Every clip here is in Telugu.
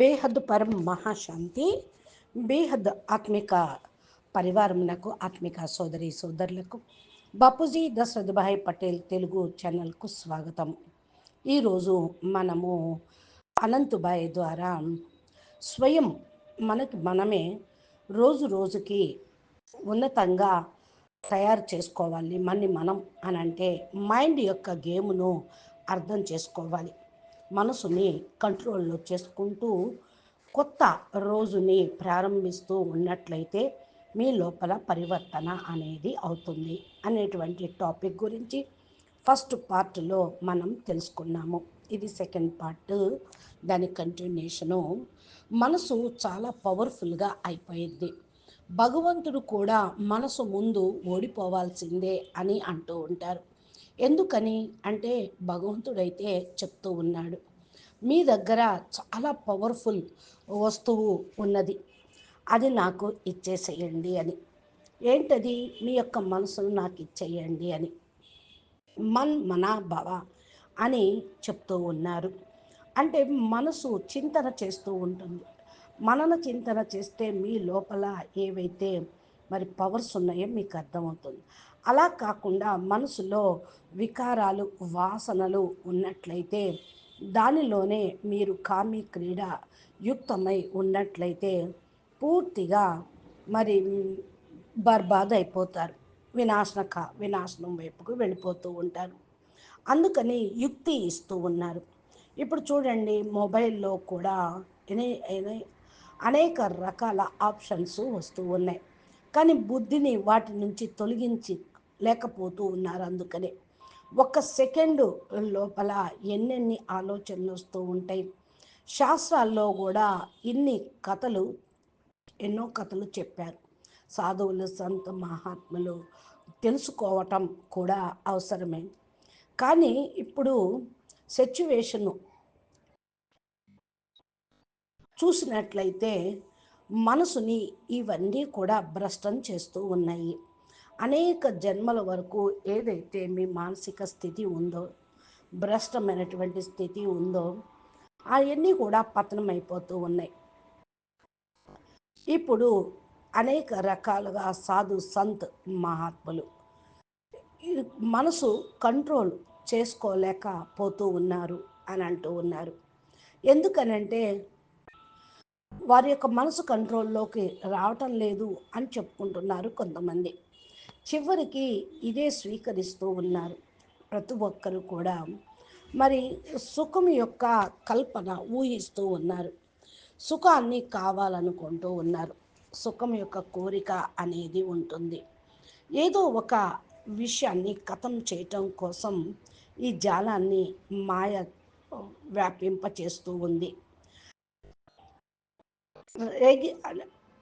బేహద్ పరం మహాశాంతి బేహద్ ఆత్మిక పరివారమునకు ఆత్మిక సోదరి సోదరులకు బాపూజీ దశరథభాయ్ పటేల్ తెలుగు ఛానల్కు స్వాగతం. ఈరోజు మనము అనంతుభాయ్ ద్వారా స్వయం మనకి మనమే రోజు రోజుకి ఉన్నతంగా తయారు చేసుకోవాలి. మన్ని మనం అని అంటే మైండ్ యొక్క గేమ్ను అర్థం చేసుకోవాలి. మనసుని కంట్రోల్లో చేసుకుంటూ కొత్త రోజుని ప్రారంభిస్తూ ఉన్నట్లయితే మీ లోపల పరివర్తన అనేది అవుతుంది అనేటువంటి టాపిక్ గురించి ఫస్ట్ పార్ట్లో మనం తెలుసుకున్నాము. ఇది సెకండ్ పార్ట్. దాని కంటిన్యూషను మనసు చాలా పవర్ఫుల్గా అయిపోయింది భగవంతుడు కూడా మనసు ముందు ఓడిపోవాల్సిందే అని అంటూ ఉంటారు. ఎందుకని అంటే భగవంతుడైతే చెప్తూ ఉన్నాడు. మీ దగ్గర చాలా పవర్ఫుల్ వస్తువు ఉన్నది. అది నాకు ఇచ్చేసేయండి అని. ఏంటది? మీ యొక్క మనసును నాకు ఇచ్చేయండి అని. మన్ మన భవ అని చెప్తూ ఉన్నారు. అంటే మనసు చింతన చేస్తూ ఉంటుంది. మనన చింతన చేస్తే మీ లోపల ఏవైతే మరి పవర్స్ ఉన్నాయో మీకు అర్థమవుతుంది. అలా కాకుండా మనసులో వికారాలు వాసనలు ఉన్నట్లయితే దానిలోనే మీరు కామి క్రీడ యుక్తమై ఉన్నట్లయితే పూర్తిగా మరి బర్బాద్ అయిపోతారు. వినాశనక వినాశనం వైపుకు వెళ్ళిపోతూ ఉంటారు. అందుకని యుక్తి ఇస్తూ ఉన్నారు. ఇప్పుడు చూడండి మొబైల్లో కూడా అనేక రకాల ఆప్షన్స్ వస్తూ ఉన్నాయి. కానీ బుద్ధిని వాటి నుంచి తొలగించి లేకపోతూ ఉన్నారు అందుకనే. ఒక సెకండు లోపల ఎన్నెన్ని ఆలోచనలు వస్తూ ఉంటాయి. శాస్త్రాల్లో కూడా ఇన్ని కథలు ఎన్నో కథలు చెప్పారు. సాధువులు సంత మహాత్ములు తెలుసుకోవటం కూడా అవసరమే కానీ ఇప్పుడు సిచ్యువేషను చూసినట్లయితే మనసుని ఇవన్నీ కూడా భ్రష్టం చేస్తూ ఉన్నాయి. అనేక జన్మల వరకు ఏదైతే మీ మానసిక స్థితి ఉందో భ్రష్టమైనటువంటి స్థితి ఉందో అవన్నీ కూడా పతనం అయిపోతూ ఉన్నాయి. ఇప్పుడు అనేక రకాలుగా సాధు సంత్ మహాత్ములు మనసు కంట్రోల్ చేసుకోలేకపోతూ ఉన్నారు అని అంటూ ఉన్నారు. ఎందుకనంటే వారి యొక్క మనసు కంట్రోల్లోకి రావటం లేదు అని చెప్పుకుంటున్నారు కొంతమంది. చివరికి ఇదే స్వీకరిస్తూ ఉన్నారు ప్రతి ఒక్కరు కూడా. మరి సుఖం యొక్క కల్పన ఊహిస్తూ ఉన్నారు. సుఖాన్ని కావాలనుకుంటూ ఉన్నారు. సుఖం యొక్క కోరిక అనేది ఉంటుంది. ఏదో ఒక విషయాన్ని కథం చేయటం కోసం ఈ జాలాన్ని మాయ వ్యాపింప చేస్తూ ఉంది. రేగి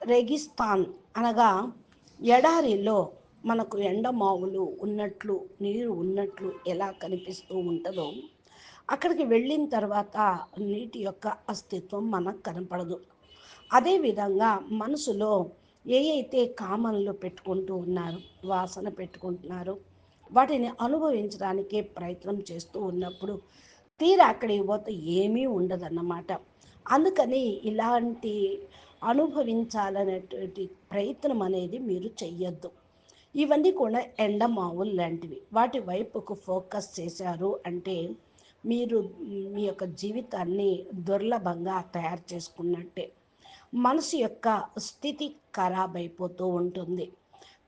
రెగిస్తాన్ అనగా ఎడారిలో మనకు ఎండమావులు ఉన్నట్లు నీరు ఉన్నట్లు ఎలా కనిపిస్తూ ఉంటుందో అక్కడికి వెళ్ళిన తర్వాత నీటి యొక్క అస్తిత్వం మనకు కనపడదు. అదేవిధంగా మనసులో ఏ అయితే కామన్లు పెట్టుకుంటూ ఉన్నారు వాసన పెట్టుకుంటున్నారు వాటిని అనుభవించడానికి ప్రయత్నం చేస్తూ ఉన్నప్పుడు తీరా అక్కడికి పోతే ఏమీ ఉండదన్నమాట. అందుకని ఇలాంటి అనుభవించాలనేటువంటి ప్రయత్నం అనేది మీరు చెయ్యొద్దు. ఇవన్నీ కూడా ఎండమావులు లాంటివి. వాటి వైపుకు ఫోకస్ చేశారు అంటే మీరు మీ యొక్క జీవితాన్ని దుర్లభంగా తయారు చేసుకున్నట్టే. మనసు యొక్క స్థితి ఖరాబ్ అయిపోతూ ఉంటుంది.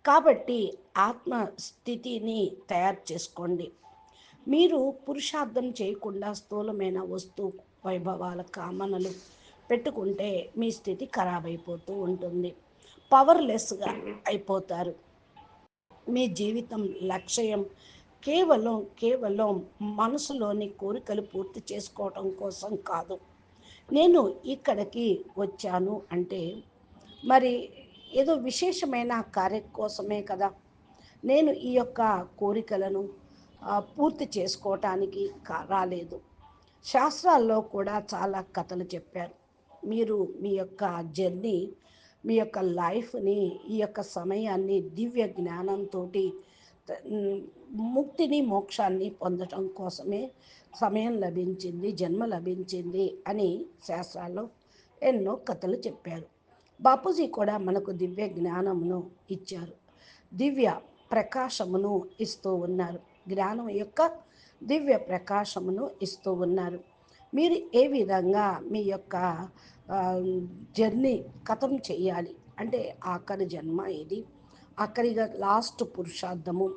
కాబట్టి ఆత్మ స్థితిని తయారు చేసుకోండి. మీరు పురుషార్థం చేయకుండా స్థూలమైన వస్తువు వైభవాల కామనలు పెట్టుకుంటే మీ స్థితి ఖరాబ్ అయిపోతూ ఉంటుంది. పవర్లెస్గా అయిపోతారు. మీ జీవితం లక్ష్యం కేవలం కేవలం మనసులోని కోరికలు పూర్తి చేసుకోవటం కోసం కాదు. నేను ఇక్కడికి వచ్చాను అంటే మరి ఏదో విశేషమైన కార్యం కోసమే కదా. నేను ఈ యొక్క కోరికలను పూర్తి చేసుకోవటానికి రాలేదు. శాస్త్రాల్లో కూడా చాలా కథలు చెప్పారు. మీరు మీ యొక్క జర్నీ మీ యొక్క లైఫ్ని ఈ యొక్క సమయాన్ని దివ్య జ్ఞానంతో ముక్తిని మోక్షాన్ని పొందటం కోసమే సమయం లభించింది జన్మ లభించింది అని శాస్త్రాల్లో ఎన్నో కథలు చెప్పారు. బాపూజీ కూడా మనకు దివ్య జ్ఞానమును ఇచ్చారు. దివ్య ప్రకాశమును ఇస్తూ ఉన్నారు. జ్ఞానం యొక్క దివ్య ప్రకాశమును ఇస్తూ ఉన్నారు. మీరు ఏ విధంగా మీ యొక్క జర్నీ కథం చేయాలి అంటే ఆఖరి జన్మ ఇది ఆఖరిగా లాస్ట్ పురుషార్థము.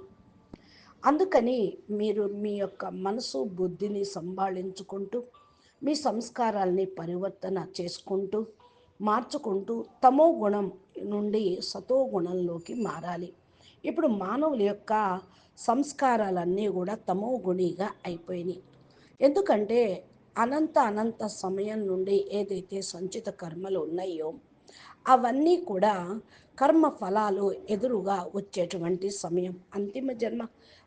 అందుకని మీరు మీ యొక్క మనసు బుద్ధిని సంభాళించుకుంటూ మీ సంస్కారాల్ని పరివర్తన చేసుకుంటూ మార్చుకుంటూ తమో గుణం నుండి సతో గుణంలోకి మారాలి. ఇప్పుడు మానవుల యొక్క సంస్కారాలన్నీ కూడా తమో గుణిగా అయిపోయినాయి. ఎందుకంటే అనంత అనంత సమయం నుండి ఏదైతే సంచిత కర్మలు ఉన్నాయో అవన్నీ కూడా కర్మ ఫలాలు ఎదురుగా వచ్చేటువంటి సమయం అంతిమ జన్మ.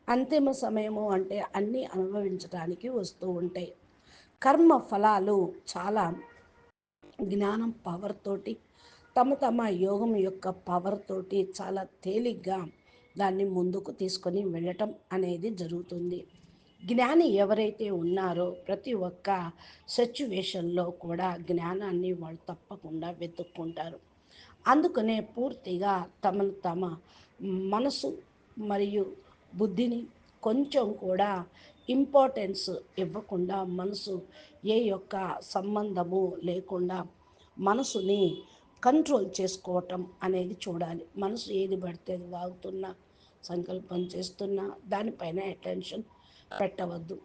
అంతిమ సమయము అంటే అన్నీ అనుభవించడానికి వస్తూ ఉంటాయి. కర్మ ఫలాలు చాలా జ్ఞానం పవర్ తోటి తమ తమ యోగం యొక్క పవర్ తోటి చాలా తేలిగ్గా దాన్ని ముందుకు తీసుకొని వెళ్ళటం అనేది జరుగుతుంది. జ్ఞాని ఎవరైతే ఉన్నారో ప్రతి ఒక్క సిచ్యువేషన్లో కూడా జ్ఞానాన్ని వాళ్ళు తప్పకుండా వెతుక్కుంటారు. అందుకనే పూర్తిగా తమను తమ మనసు మరియు బుద్ధిని కొంచెం కూడా ఇంపార్టెన్స్ ఇవ్వకుండా మనసు ఏ యొక్క సంబంధము లేకుండా మనసుని కంట్రోల్ చేసుకోవటం అనేది చూడాలి. మనసు ఏది పడితే వాగుతున్నా సంకల్పం చేస్తున్నా దానిపైన అటెన్షన్ పెట్టవద్దు.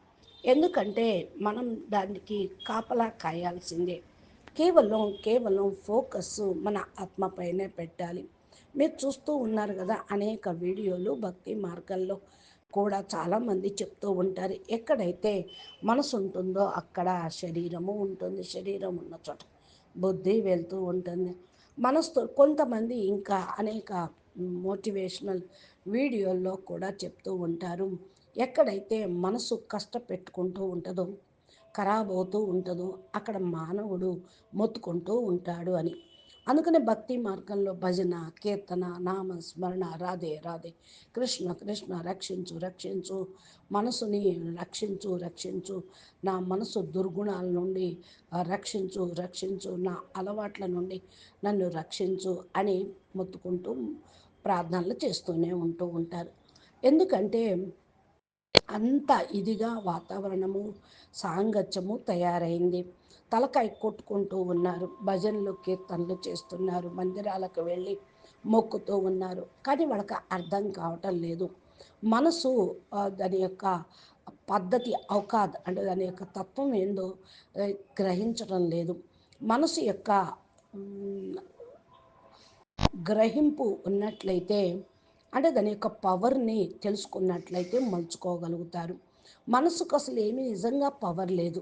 ఎందుకంటే మనం దానికి కాపలా కాయాల్సిందే. కేవలం కేవలం ఫోకస్ మన ఆత్మపైనే పెట్టాలి. మీరు చూస్తూ ఉన్నారు కదా అనేక వీడియోలు భక్తి మార్గంలో కూడా చాలామంది చెప్తూ ఉంటారు. ఎక్కడైతే మనసు ఉంటుందో అక్కడ శరీరము ఉంటుంది. శరీరం ఉన్న చోట బుద్ధి వెళ్తూ ఉంటుంది. మనస్తో కొంతమంది ఇంకా అనేక మోటివేషనల్ వీడియోల్లో కూడా చెప్తూ ఉంటారు. ఎక్కడైతే మనసు కష్టపెట్టుకుంటూ ఉంటుందో ఖరాబ్ అవుతూ ఉంటుందో అక్కడ మానవుడు మొత్తుకుంటూ ఉంటాడు అని. అందుకనే భక్తి మార్గంలో భజన కీర్తన నామ స్మరణ రాధే రాధే. కృష్ణ కృష్ణ రక్షించు రక్షించు. మనసుని రక్షించు రక్షించు. నా మనసు దుర్గుణాల నుండి రక్షించు రక్షించు. నా అలవాట్ల నుండి నన్ను రక్షించు అని మొత్తుకుంటూ ప్రార్థనలు చేస్తూనే ఉంటూ ఉంటారు. ఎందుకంటే అంత ఇదిగా వాతావరణము సాంగత్యము తయారైంది. తలకాయ కొట్టుకుంటూ ఉన్నారు. భజనలు కీర్తనలు చేస్తున్నారు. మందిరాలకు వెళ్ళి మొక్కుతూ ఉన్నారు. కానీ వాళ్ళకి అర్థం కావటం లేదు. మనసు దాని యొక్క పద్ధతి అవకాద్ అంటే దాని యొక్క తత్వం ఏందో గ్రహించడం లేదు. మనసు యొక్క గ్రహింపు ఉన్నట్లయితే అంటే దాని యొక్క పవర్ని తెలుసుకున్నట్లయితే మలుచుకోగలుగుతారు. మనసుకు అసలు ఏమీ నిజంగా పవర్ లేదు.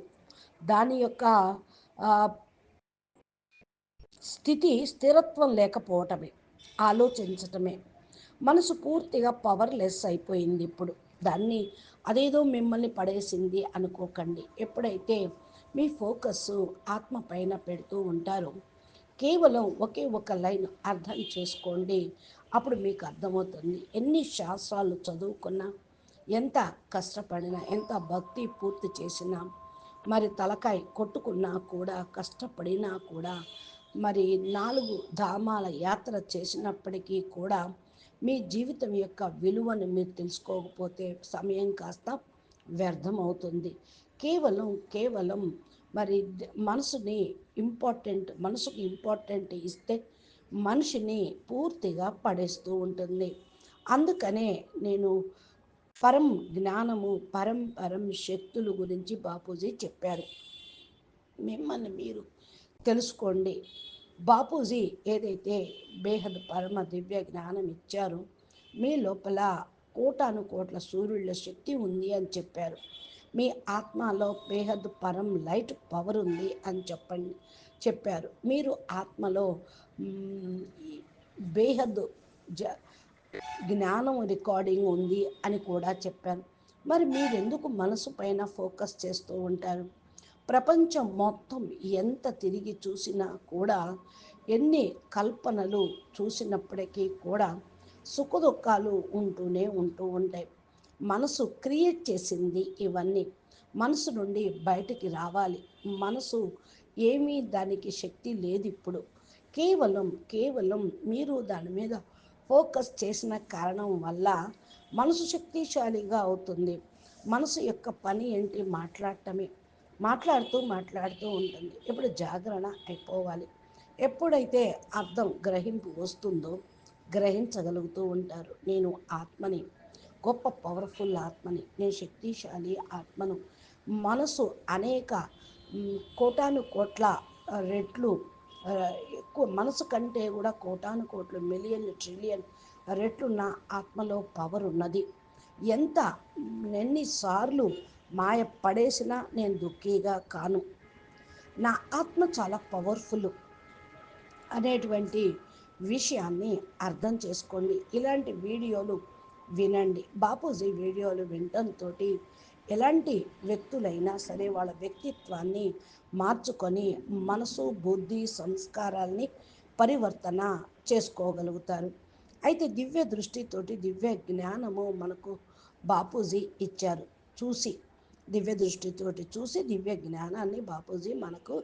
దాని యొక్క స్థితి స్థిరత్వం లేకపోవటమే ఆలోచించటమే. మనసు పూర్తిగా పవర్లెస్ అయిపోయింది ఇప్పుడు. దాన్ని అదేదో మిమ్మల్ని పడేసింది అనుకోకండి. ఎప్పుడైతే మీ ఫోకస్ ఆత్మ పైన పెడుతూ ఉంటారో కేవలం ఒకే ఒక లైన్ అర్థం చేసుకోండి అప్పుడు మీకు అర్థమవుతుంది. ఎన్ని శాస్త్రాలు చదువుకున్నా ఎంత కష్టపడినా ఎంత భక్తి పూర్తి చేసినా మరి తలకాయ కొట్టుకున్నా కూడా కష్టపడినా కూడా మరి నాలుగు ధామాల యాత్ర చేసినప్పటికీ కూడా మీ జీవితం యొక్క విలువను మీరు తెలుసుకోకపోతే సమయం కాస్త వ్యర్థమవుతుంది. కేవలం కేవలం మరి మనసుని ఇంపార్టెంట్ మనసుకు ఇంపార్టెంట్ ఇస్తే మనిషిని పూర్తిగా పడేస్తూ ఉంటుంది. అందుకనే నేను పరం జ్ఞానము పరం పరం శక్తుల గురించి బాపూజీ చెప్పారు మిమ్మల్ని మీరు తెలుసుకోండి. బాపూజీ ఏదైతే బేహద్ పరమ దివ్య జ్ఞానం ఇచ్చారో మీ లోపల కోటాను కోట్ల సూర్యుల శక్తి ఉంది అని చెప్పారు. మీ ఆత్మలో బేహద్ పరం లైట్ పవర్ ఉంది అని చెప్పండి చెప్పారు. మీరు ఆత్మలో బేహద్ జ జ్ఞానం రికార్డింగ్ ఉంది అని కూడా చెప్పాను మరి మీరెందుకు మనసు పైన ఫోకస్ చేస్తూ ఉంటారు? ప్రపంచం మొత్తం ఎంత తిరిగి చూసినా కూడా ఎన్ని కల్పనలు చూసినప్పటికీ కూడా సుఖదుఖాలు ఉంటూనే ఉంటూ ఉంటాయి. మనసు క్రియేట్ చేసింది ఇవన్నీ. మనసు నుండి బయటికి రావాలి. మనసు ఏమీ దానికి శక్తి లేదు ఇప్పుడు కేవలం కేవలం మీరు దాని మీద ఫోకస్ చేసిన కారణం వల్ల మనసు శక్తిశాలిగా అవుతుంది. మనసు యొక్క పని ఏంటి? మాట్లాడటమే. మాట్లాడుతూ మాట్లాడుతూ ఉంటుంది. ఇప్పుడు జాగరణ అయిపోవాలి. ఎప్పుడైతే అర్థం గ్రహింపు వస్తుందో గ్రహించగలుగుతూ ఉంటారు. నేను ఆత్మని గొప్ప పవర్ఫుల్ ఆత్మని నేను శక్తిశాలి ఆత్మను మనసు అనేక కోటాను కోట్ల రెట్లు ఎక్కువ మనసు కంటే కూడా కోటాను కోట్లు మిలియన్ ట్రిలియన్ రెట్లు నా ఆత్మలో పవర్ ఉన్నది. ఎంత ఎన్నిసార్లు మాయ పడేసినా నేను దుఃఖీగా కాను. నా ఆత్మ చాలా పవర్ఫుల్ అనేటువంటి విషయాన్ని అర్థం చేసుకోండి. ఇలాంటి వీడియోలు వినండి. బాపూజీ వీడియోలు వినడంతో ఎలాంటి వ్యక్తులైనా సరే వాళ్ళ వ్యక్తిత్వాన్ని మార్చుకొని మనసు బుద్ధి సంస్కారాల్ని పరివర్తన చేసుకోగలుగుతారు. అయితే దివ్య దృష్టితోటి దివ్య జ్ఞానము మనకు బాపూజీ ఇచ్చారు. చూసి దివ్య దృష్టితోటి చూసి దివ్య జ్ఞానాన్ని బాపూజీ మనకు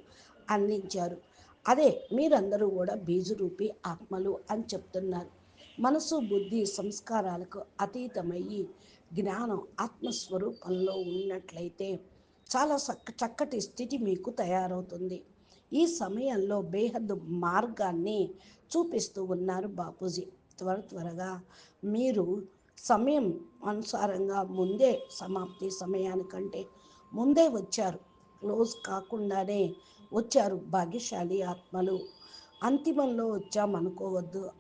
అందించారు. అదే మీరందరూ కూడా బీజరూపి ఆత్మలు అని చెప్తున్నారు. మనసు బుద్ధి సంస్కారాలకు అతీతమయ్యి జ్ఞానం ఆత్మస్వరూపంలో ఉన్నట్లయితే చాలా చక్క చక్కటి స్థితి మీకు తయారవుతుంది. ఈ సమయంలో బేహద్దు మార్గాన్ని చూపిస్తూ ఉన్నారు బాపూజీ. త్వర త్వరగా మీరు సమయం అనుసారంగా ముందే సమాప్తి సమయానికంటే ముందే వచ్చారు. క్లోజ్ కాకుండానే వచ్చారు భాగ్యశాలి ఆత్మలు. అంతిమంలో వచ్చామనుకోవద్దు.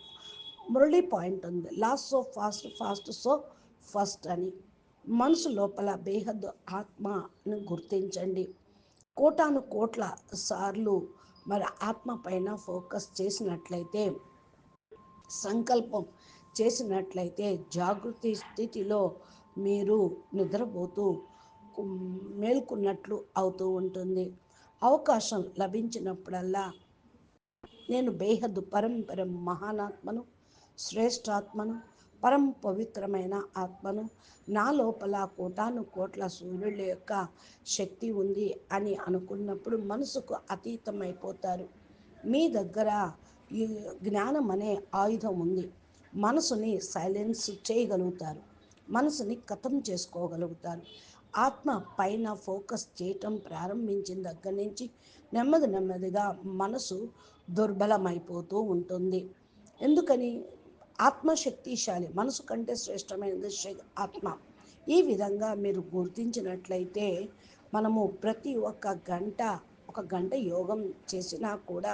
మురళీ పాయింట్ ఉంది. Last so fast fast so first అని. మనసు లోపల బేహద్ ఆత్మను గుర్తించండి. కోటాను కోట్ల సార్లు మరి ఆత్మ పైన ఫోకస్ చేసినట్లయితే సంకల్పం చేసినట్లయితే జాగృతి స్థితిలో మీరు నిద్రపోతూ మేల్కొన్నట్లు అవుతూ ఉంటుంది. అవకాశం లభించినప్పుడల్లా నేను బేహద్దు పరంపరం మహానాత్మను శ్రేష్టాత్మను పరం పవిత్రమైన ఆత్మను నా లోపల కోటాను కోట్ల సూర్యుల యొక్క శక్తి ఉంది అని అనుకున్నప్పుడు మనసుకు అతీతమైపోతారు. మీ దగ్గర జ్ఞానం అనే ఆయుధం ఉంది. మనసుని సైలెన్స్ చేయగలుగుతారు. మనసుని కథం చేసుకోగలుగుతారు. ఆత్మ పైన ఫోకస్ చేయటం ప్రారంభించిన దగ్గర నుంచి నెమ్మది నెమ్మదిగా మనసు దుర్బలమైపోతూ ఉంటుంది. ఎందుకని? ఆత్మశక్తిశాలి. మనసు కంటే శ్రేష్టమైనది ఆత్మ. ఈ విధంగా మీరు గుర్తించినట్లయితే మనము ప్రతి ఒక్క గంట ఒక గంట యోగం చేసినా కూడా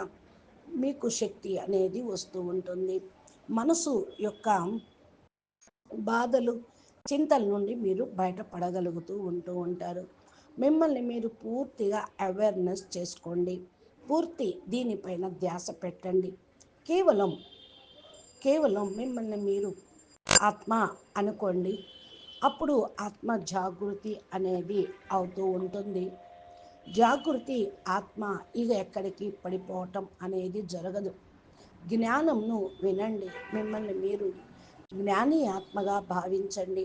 మీకు శక్తి అనేది వస్తూ ఉంటుంది. మనసు యొక్క బాధలు చింతల నుండి మీరు బయటపడగలుగుతూ ఉంటూ ఉంటారు. మిమ్మల్ని మీరు పూర్తిగా అవేర్నెస్ చేసుకోండి. పూర్తి దీనిపైన ధ్యాస పెట్టండి. కేవలం కేవలం మిమ్మల్ని మీరు ఆత్మ అనుకోండి. అప్పుడు ఆత్మ జాగృతి అనేది అవుతూ ఉంటుంది. జాగృతి ఆత్మ ఇక ఎక్కడికి పడిపోవటం అనేది జరగదు. జ్ఞానంను వినండి. మిమ్మల్ని మీరు జ్ఞాని ఆత్మగా భావించండి.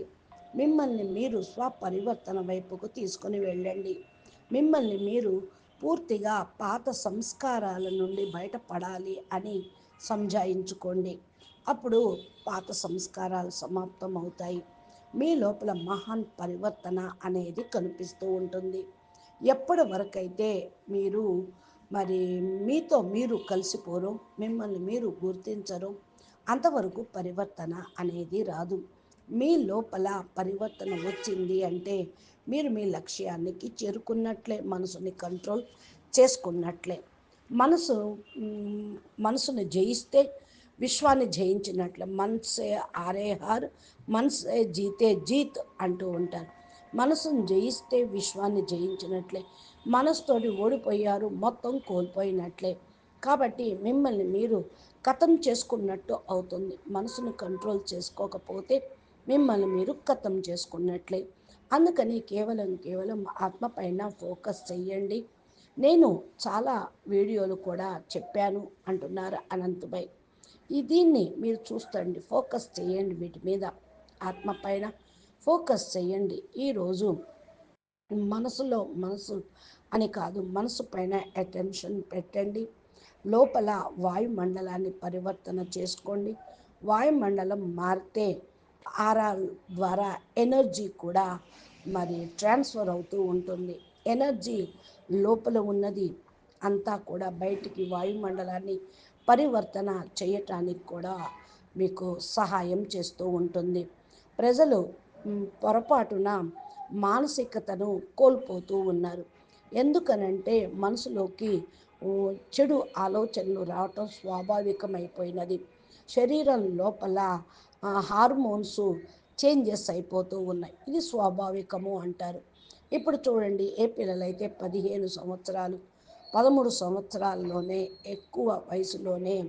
మిమ్మల్ని మీరు స్వపరివర్తన వైపుకు తీసుకొని వెళ్ళండి. మిమ్మల్ని మీరు పూర్తిగా పాత సంస్కారాల నుండి బయటపడాలి అని సంజాయించుకోండి. అప్పుడు పాత సంస్కారాలు సమాప్తం అవుతాయి మీ లోపల మహాన్ పరివర్తన అనేది కనిపిస్తూ ఉంటుంది. ఎప్పటి వరకైతే మీరు మరి మీతో మీరు కలిసిపోరు మిమ్మల్ని మీరు గుర్తించరు అంతవరకు పరివర్తన అనేది రాదు. మీ లోపల పరివర్తన వచ్చింది అంటే మీరు మీ లక్ష్యానికి చేరుకున్నట్లే మనసుని కంట్రోల్ చేసుకున్నట్లే. మనసు మనసుని జయిస్తే విశ్వాన్ని జయించినట్లు మనసే ఆరే హార్ మనసే జీతే జీత్ అంటూ ఉంటారు. మనసును జయిస్తే విశ్వాన్ని జయించినట్లే. మనసుతోటి ఓడిపోయారు మొత్తం కోల్పోయినట్లే. కాబట్టి మిమ్మల్ని మీరు కథం చేసుకున్నట్టు అవుతుంది. మనసును కంట్రోల్ చేసుకోకపోతే మిమ్మల్ని మీరు కథం చేసుకున్నట్లే. అందుకని కేవలం కేవలం ఆత్మ పైన ఫోకస్ చెయ్యండి. నేను చాలా వీడియోలు కూడా చెప్పాను అంటున్నారు అనంతభాయ్ దీన్ని మీరు చూస్తండి. ఫోకస్ చేయండి వీటి మీద. ఆత్మ పైన ఫోకస్ చేయండి. ఈరోజు మనసులో మనసు అని కాదు మనసు పైన అటెన్షన్ పెట్టండి. లోపల వాయుమండలాన్ని పరివర్తన చేసుకోండి. వాయుమండలం మారితే ఆరా ద్వారా ఎనర్జీ కూడా మరి ట్రాన్స్ఫర్ అవుతూ ఉంటుంది. ఎనర్జీ లోపల ఉన్నది అంతా కూడా బయటికి వాయుమండలాన్ని పరివర్తన చేయటానికి కూడా మీకు సహాయం చేస్తూ ఉంటుంది. ప్రజలు పొరపాటున మానసికతను కోల్పోతూ ఉన్నారు. ఎందుకనంటే మనసులోకి చెడు ఆలోచనలు రావటం స్వాభావికమైపోయినది. శరీరం లోపల హార్మోన్స్ చేంజెస్ అయిపోతూ ఉన్నాయి. ఇది స్వాభావికము అంటారు. ఇప్పుడు చూడండి ఏ పిల్లలైతే పదిహేను సంవత్సరాలు పదమూడు సంవత్సరాల్లోనే ఎక్కువ వయసులోనే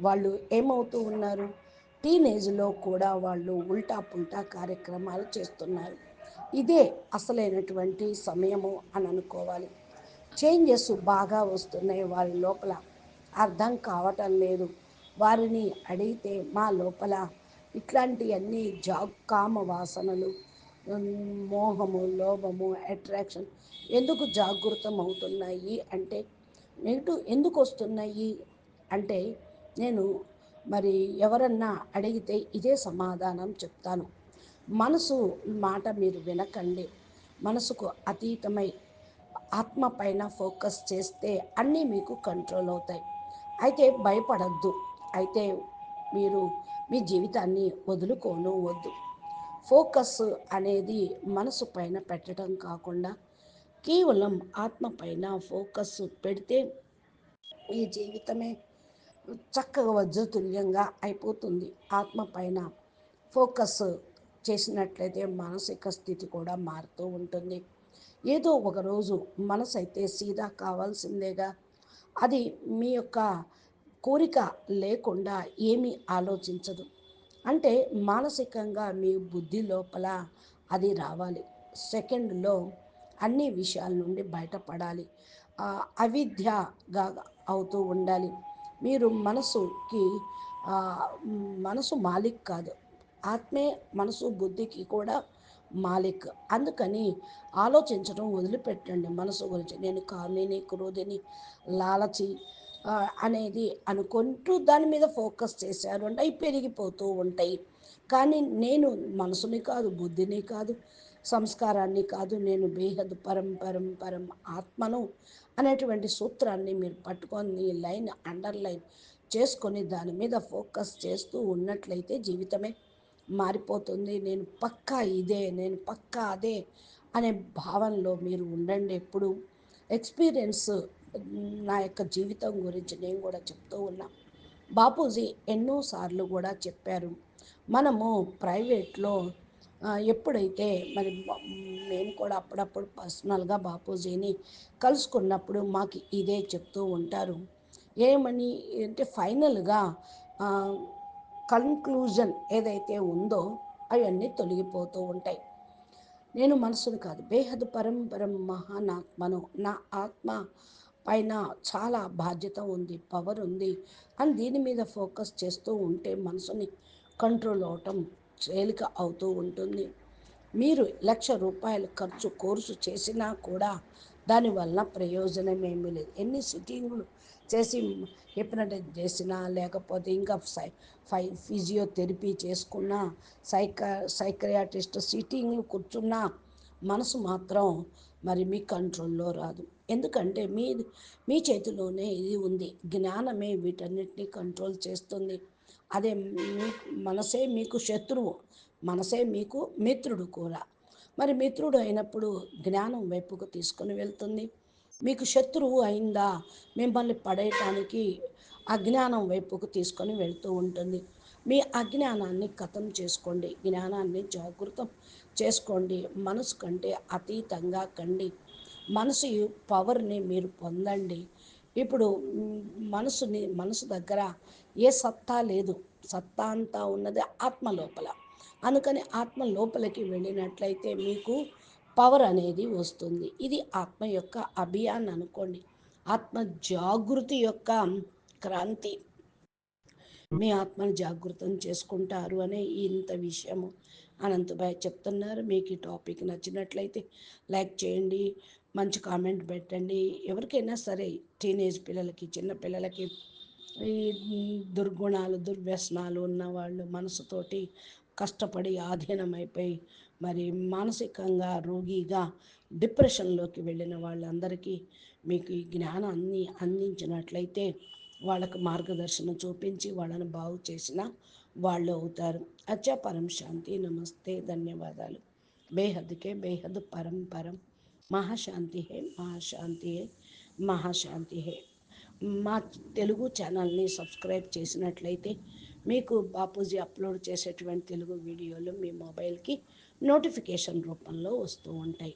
వాళ్ళు ఏమవుతూ ఉన్నారు? టీనేజ్లో కూడా వాళ్ళు ఉల్టా పుల్టా కార్యక్రమాలు చేస్తున్నారు. ఇదే అసలైనటువంటి సమయము అని అనుకోవాలి. చేంజెస్ బాగా వస్తున్నాయి వారి లోపల. అర్థం కావటం లేదు. వారిని అడిగితే మా లోపల ఇట్లాంటివన్నీ జా కామ వాసనలు మోహము లోభము అట్రాక్షన్ ఎందుకు జాగృతం అవుతున్నాయి అంటే నెగిటివ్ ఎందుకు వస్తున్నాయి అంటే నేను మరి ఎవరన్నా అడిగితే ఇదే సమాధానం చెప్తాను. మనసు మాట మీరు వినకండి. మనసుకు అతీతమై ఆత్మ పైన ఫోకస్ చేస్తే అన్నీ మీకు కంట్రోల్ అవుతాయి. అయితే భయపడద్దు. అయితే మీరు మీ జీవితాన్ని వదులుకోను వద్దు. ఫోకస్ అనేది మనసు పైన పెట్టడం కాకుండా కేవలం ఆత్మ పైన ఫోకస్ పెడితే ఈ జీవితమే చక్కగా వజ్రతుల్యంగా అయిపోతుంది. ఆత్మ పైన ఫోకస్ చేసినట్లయితే మానసిక స్థితి కూడా మారుతూ ఉంటుంది. ఏదో ఒకరోజు మనసు అయితే సీదా కావాల్సిందేగా. అది మీ యొక్క కోరిక లేకుండా ఏమీ ఆలోచించదు. అంటే మానసికంగా మీ బుద్ధి లోపల అది రావాలి. సెకండ్లో అన్ని విషయాల నుండి బయటపడాలి. అవిద్యగా అవుతూ ఉండాలి. మీరు మనసుకి మనసు మాలిక్ కాదు. ఆత్మే మనసు బుద్ధికి కూడా మాలిక్. అందుకని ఆలోచించడం వదిలిపెట్టండి మనసు గురించి. నేను కామిని క్రోధిని లాలచి అనేది అనుకుంటూ దాని మీద ఫోకస్ చేశారు అంటే అవి పెరిగిపోతూ ఉంటాయి. కానీ నేను మనసుని కాదు బుద్ధిని కాదు సంస్కారాన్ని కాదు నేను బేహద్ పరం పరం పరం ఆత్మను అనేటువంటి సూత్రాన్ని మీరు పట్టుకొని లైన్ అండర్లైన్ చేసుకొని దాని మీద ఫోకస్ చేస్తూ ఉన్నట్లయితే జీవితమే మారిపోతుంది. నేను పక్కా ఇదే నేను పక్కా అదే అనే భావనలో మీరు ఉండండి. ఎప్పుడు ఎక్స్పీరియన్స్ నా యొక్క జీవితం గురించి నేను కూడా చెప్తూ ఉన్నా. బాపూజీ ఎన్నోసార్లు కూడా చెప్పారు. మనము ప్రైవేట్లో ఎప్పుడైతే మరి మేము కూడా అప్పుడప్పుడు పర్సనల్గా బాపూజీని కలుసుకున్నప్పుడు మాకు ఇదే చెప్తూ ఉంటారు. ఏమని అంటే ఫైనల్గా కన్క్లూజన్ ఏదైతే ఉందో అవన్నీ తొలగిపోతూ ఉంటాయి. నేను మనసును కాదు బేహద్ పరంపరం మహానాత్మను నా ఆత్మ పైన చాలా బాధ్యత ఉంది పవర్ ఉంది అని దీని మీద ఫోకస్ చేస్తూ ఉంటే మనసుని కంట్రోల్ అవటం తేలిక అవుతూ ఉంటుంది. మీరు లక్ష రూపాయలు ఖర్చు కోర్సు చేసినా కూడా దానివల్ల ప్రయోజనం ఏమీ లేదు. ఎన్ని సిట్టింగ్లు చేసి హిప్నటైజ్ చేసినా లేకపోతే ఇంకా సై ఫై ఫిజియోథెరపీ చేసుకున్నా సైక సైక్రయాటిస్ట్ సిట్టింగ్లు కూర్చున్నా మనసు మాత్రం మరి మీ కంట్రోల్లో రాదు. ఎందుకంటే మీ మీ చేతిలోనే ఇది ఉంది. జ్ఞానమే వీటన్నిటిని కంట్రోల్ చేస్తుంది. అదే మనసే మీకు శత్రువు. మనసే మీకు మిత్రుడు కూడా. మరి మిత్రుడు అయినప్పుడు జ్ఞానం వైపుకు తీసుకొని వెళ్తుంది. మీకు శత్రువు అయిందా? మిమ్మల్ని పడేయటానికి అజ్ఞానం వైపుకు తీసుకొని వెళ్తూ ఉంటుంది. మీ అజ్ఞానాన్ని కథం చేసుకోండి. జ్ఞానాన్ని జాగృతం చేసుకోండి. మనసు కంటే అతీతంగా కండి. మనసు పవర్ని మీరు పొందండి. ఇప్పుడు మనసుని మనసు దగ్గర ఏ సత్తా లేదు. సత్తా అంతా ఉన్నది ఆత్మ లోపల అందుకని ఆత్మ లోపలికి వెళ్ళినట్లయితే మీకు పవర్ అనేది వస్తుంది. ఇది ఆత్మ యొక్క అభియాన్ అనుకోండి. ఆత్మ జాగృతి యొక్క క్రాంతి. మీ ఆత్మను జాగృతం చేసుకుంటారు అనే ఇంత విషయము అనంతభాయ్ చెప్తున్నారు. మీకు ఈ టాపిక్ నచ్చినట్లయితే లైక్ చేయండి. మంచి కామెంట్ పెట్టండి. ఎవరికైనా సరే టీనేజ్ పిల్లలకి చిన్న పిల్లలకి ఈ దుర్గుణాలు దుర్వ్యసనాలు ఉన్నవాళ్ళు మనసుతోటి కష్టపడి ఆధీనమైపోయి మరి మానసికంగా రోగిగా డిప్రెషన్లోకి వెళ్ళిన వాళ్ళందరికీ మీకు ఈ జ్ఞానాన్ని అందించినట్లయితే వాళ్ళకు మార్గదర్శనం చూపించి వాళ్ళని బాగు చేసిన వాళ్ళు అవుతారు. అచ్చా పరం శాంతి నమస్తే ధన్యవాదాలు. బేహద్కే బేహద్ పరం పరం. మహాశాంతి హే మహాశాంతి హే మహాశాంతి హే. మా తెలుగు ఛానల్ని సబ్స్క్రైబ్ చేసినట్లయితే మీకు బాపూజీ అప్లోడ్ చేసేటువంటి తెలుగు వీడియోలు మీ మొబైల్కి నోటిఫికేషన్ రూపంలో వస్తూ ఉంటాయి.